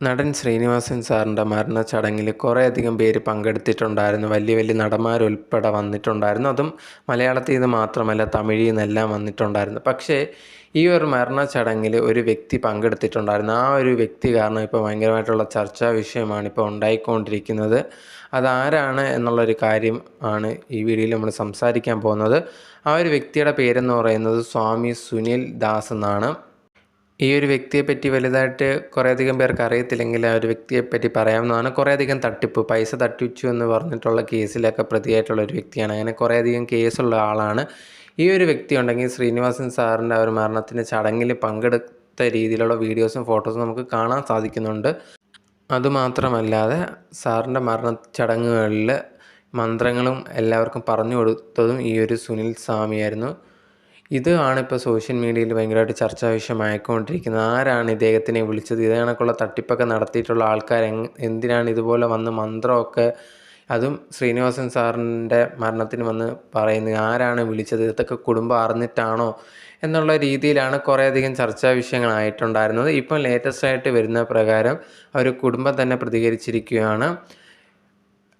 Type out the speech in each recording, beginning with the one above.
നടൻ ശ്രീനിവാസൻ സാറിന്റെ മരണ ചടങ്ങിൽ കുറേയധികം പേര് പങ്കെടുത്തിട്ടുണ്ടായിരുന്നു. വലിയ വലിയ നടന്മാരുൾപ്പെടെ വന്നിട്ടുണ്ടായിരുന്നു. അതും മലയാളത്തിൽ നിന്ന് മാത്രമല്ല തമിഴിൽ നിന്നെല്ലാം വന്നിട്ടുണ്ടായിരുന്നു. പക്ഷേ ഈ ഒരു മരണ ചടങ്ങിൽ ഒരു വ്യക്തി പങ്കെടുത്തിട്ടുണ്ടായിരുന്നു. ആ ഒരു വ്യക്തി കാരണം ഇപ്പോൾ ഭയങ്കരമായിട്ടുള്ള ചർച്ചാ വിഷയമാണ് ഇപ്പോൾ ഉണ്ടായിക്കൊണ്ടിരിക്കുന്നത്. അതാരാണ് എന്നുള്ളൊരു കാര്യം ആണ് ഈ വീഡിയോയിൽ നമ്മൾ സംസാരിക്കാൻ പോകുന്നത്. ആ ഒരു വ്യക്തിയുടെ പേരെന്ന് പറയുന്നത് സ്വാമി സുനിൽ ദാസ് എന്നാണ്. ഈ ഒരു വ്യക്തിയെപ്പറ്റി വലുതായിട്ട് കുറേയധികം പേർക്ക് അറിയത്തില്ലെങ്കിൽ ആ ഒരു വ്യക്തിയെപ്പറ്റി പറയാവുന്നതാണ് കുറേയധികം തട്ടിപ്പ് പൈസ തട്ടിച്ചു എന്ന് പറഞ്ഞിട്ടുള്ള കേസിലൊക്കെ പ്രതിയായിട്ടുള്ള ഒരു വ്യക്തിയാണ്. അങ്ങനെ കുറേയധികം കേസുള്ള ആളാണ്. ഈ ഒരു വ്യക്തി ഉണ്ടെങ്കിൽ ശ്രീനിവാസൻ സാറിന്റെ ആ ഒരു മരണത്തിന്റെ ചടങ്ങിൽ പങ്കെടുത്ത രീതിയിലുള്ള വീഡിയോസും ഫോട്ടോസും നമുക്ക് കാണാൻ സാധിക്കുന്നുണ്ട്. അതുമാത്രമല്ലാതെ സാറിന്റെ മരണ ചടങ്ങുകളിൽ മന്ത്രങ്ങളും എല്ലാവർക്കും പറഞ്ഞു കൊടുത്തതും ഈ ഒരു സുനിൽ സ്വാമിയായിരുന്നു. ഇത് ആണ് ഇപ്പോൾ സോഷ്യൽ മീഡിയയിൽ ഭയങ്കരമായിട്ട് ചർച്ചാ വിഷയമായിക്കൊണ്ടിരിക്കുന്നത്. ആരാണ് ഇദ്ദേഹത്തിനെ വിളിച്ചത്? ഇതേ കണക്കുള്ള തട്ടിപ്പൊക്കെ നടത്തിയിട്ടുള്ള ആൾക്കാർ എന്തിനാണ് ഇതുപോലെ വന്ന് മന്ത്രമൊക്കെ? അതും ശ്രീനിവാസൻ സാറിന്റെ മരണത്തിന് വന്ന് പറയുന്നത് ആരാണ് വിളിച്ചത്? ഇതൊക്കെ കുടുംബം അറിഞ്ഞിട്ടാണോ? എന്നുള്ള രീതിയിലാണ് കുറേയധികം ചർച്ചാ വിഷയങ്ങളായിട്ടുണ്ടായിരുന്നത്. ഇപ്പം ലേറ്റസ്റ്റ് ആയിട്ട് വരുന്ന പ്രകാരം അവർ കുടുംബം തന്നെ പ്രതികരിച്ചിരിക്കുകയാണ്.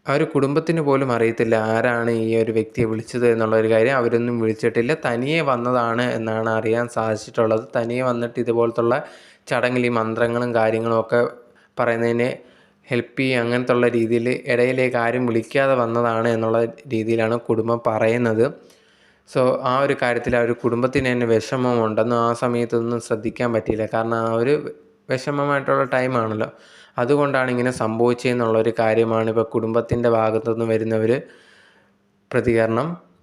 ആ ഒരു കുടുംബത്തിന് പോലും അറിയത്തില്ല ആരാണ് ഈ ഒരു വ്യക്തിയെ വിളിച്ചത് എന്നുള്ള ഒരു കാര്യം അവരൊന്നും വിളിച്ചിട്ടില്ല. തനിയെ വന്നതാണ് എന്നാണ് അറിയാൻ സാധിച്ചിട്ടുള്ളത്. തനിയെ വന്നിട്ട് ഇതുപോലത്തുള്ള ചടങ്ങിൽ ഈ മന്ത്രങ്ങളും കാര്യങ്ങളും ഒക്കെ പറയുന്നതിന് ഹെൽപ്പ് ചെയ്യുക അങ്ങനത്തെ ഉള്ള രീതിയിൽ ഇടയിലേക്ക് ആരും വിളിക്കാതെ വന്നതാണ് എന്നുള്ള രീതിയിലാണ് കുടുംബം പറയുന്നത്. സോ ആ ഒരു കാര്യത്തിൽ ആ ഒരു കുടുംബത്തിന് തന്നെ വിഷമമുണ്ടെന്നും ആ സമയത്തൊന്നും ശ്രദ്ധിക്കാൻ പറ്റിയില്ല. കാരണം ആ ഒരു വിഷമമായിട്ടുള്ള ടൈമാണല്ലോ അതുകൊണ്ടാണ് ഇങ്ങനെ സംഭവിച്ചതെന്നുള്ളൊരു കാര്യമാണ് ഇപ്പോൾ കുടുംബത്തിന്റെ ഭാഗത്തുനിന്ന് വരുന്ന ഒരു പ്രതികരണം